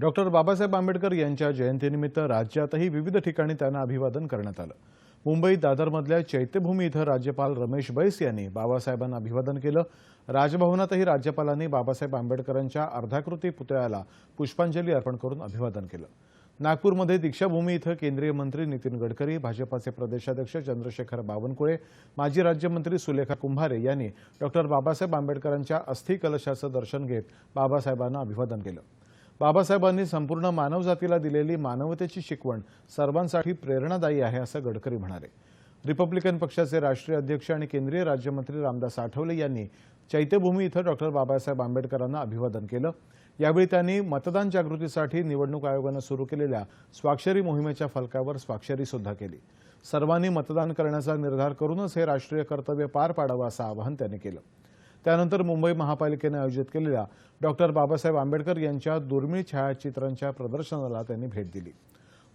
Doctor Babasaheb Ambedkar यांच्या जयंतीनिमित्त राज्यातही विविध ठिकाणी त्यांना अभिवादन करण्यात आलं. मुंबईत दादरमधल्या चैत्यभूमी इथं राज्यपाल रमेश बैस यांनी बाबासाहेबांना अभिवादन केलं. राजभवनातही राज्यपालांनी बाबासाहेब आंबेडकरांच्या अर्धाकृती पुतळ्याला पुष्पांजली अर्पण करून अभिवादन केलं. नागपूरमध्ये दीक्षाभूमी इथं केंद्रीय मंत्री नितीन गडकरी भाजपाचे प्रदेशाध्यक्ष चंद्रशेखर बावनकुळे माजी राज्यमंत्री सुलेखा कुंभारे यांनी डॉक्टर बाबासाहेब आंबेडकरांच्या अस्थि कलशाचं दर्शन घेत बाबासाहेबांना अभिवादन केलं. बाबासाहेबांनी संपूर्ण मानवजातीला दिलेली मानवतेची शिकवण सर्वांसाठी प्रेरणादायी आहे असं गडकरी म्हणाले. रिपब्लिकन पक्षाचे राष्ट्रीय अध्यक्ष आणि केंद्रीय राज्यमंत्री रामदास आठवले यांनी चैत्यभूमी इथं डॉक्टर बाबासाहेब आंबेडकरांना अभिवादन केलं. यावेळी त्यांनी मतदान जागृतीसाठी निवडणूक आयोगानं सुरू केलेल्या स्वाक्षरी मोहिमेच्या फलकावर स्वाक्षरी सुद्धा केली. सर्वांनी मतदान करण्याचा निर्धार करूनच हे राष्ट्रीय कर्तव्य पार पाडावं असं आवाहन त्यांनी केलं. त्यानंतर मुंबई महापालिकेनं आयोजित केलेल्या डॉक्टर बाबासाहेब आंबेडकर यांच्या दुर्मिळ छायाचित्रांच्या प्रदर्शनाला त्यांनी भेट दिली.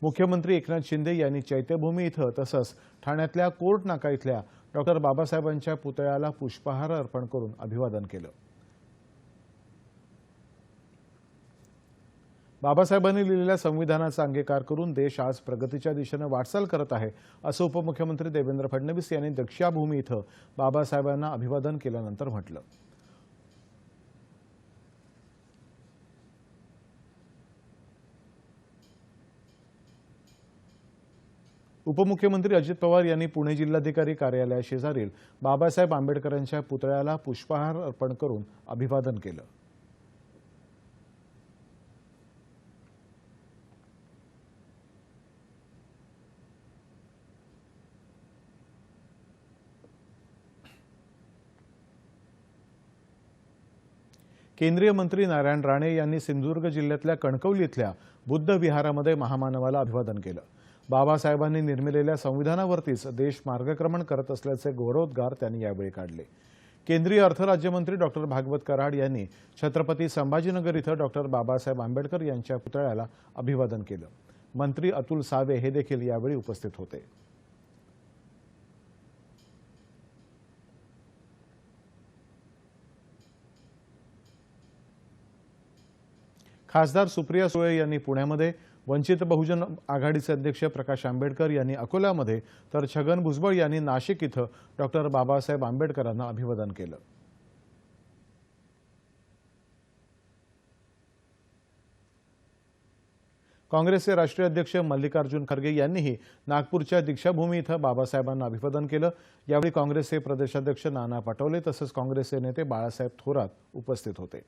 मुख्यमंत्री एकनाथ शिंदे यांनी चैत्यभूमी इथं तसंच ठाण्यातल्या कोर्ट नाका इथल्या डॉक्टर बाबासाहेबांच्या पुतळ्याला पुष्पहार अर्पण करून अभिवादन केलं. बाबासाहेबांनी लिहिलेल्या संविधानाचा अंगीकार करून देश आज प्रगतीच्या दिशेनं वाटचाल करत आहे असं उपमुख्यमंत्री देवेंद्र फडणवीस यांनी दक्षिणाभूमी इथं बाबासाहेबांना अभिवादन केल्यानंतर म्हटलं. उपमुख्यमंत्री अजित पवार यांनी पुणे जिल्हाधिकारी कार्यालयाशेजारील बाबासाहेब आंबेडकरांच्या पुतळ्याला पुष्पहार अर्पण करून अभिवादन केलं. केंद्रीय मंत्री नारायण राणे यांनी सिंधुदुर्ग जिल्ह्यातल्या कणकवली इथल्या बुद्ध विहारामध्ये महामानवाला अभिवादन केलं. बाबासाहेबांनी निर्मिलेल्या संविधानावरतीच देश मार्गक्रमण करत असल्याचे गौरवोद्गार त्यांनी यावेळी काढले. केंद्रीय अर्थराज्यमंत्री डॉक्टर भागवत कराड यांनी छत्रपती संभाजीनगर इथं डॉक्टर बाबासाहेब आंबेडकर यांच्या पुतळ्याला अभिवादन केलं. मंत्री अतुल सावे हे देखील यावेळी उपस्थित होते. खासदार सुप्रिया सुळे यांनी पुण्यामध्ये वंचित बहुजन आघाडीचे अध्यक्ष प्रकाश आंबेडकर यांनी अकोल्यामध्ये तर छगन भुजबळ यांनी नाशिक इथं डॉक्टर बाबासाहेब आंबेडकरांना अभिवादन केलं. काँग्रेसचे राष्ट्रीय अध्यक्ष मल्लिकार्जुन खरगे यांनीही नागपूरच्या दीक्षाभूमी इथं बाबासाहेबांना अभिवादन केलं. यावेळी काँग्रेसचे प्रदेशाध्यक्ष नाना पटोले तसंच काँग्रेसचे नेते बाळासाहेब थोरात उपस्थित होते.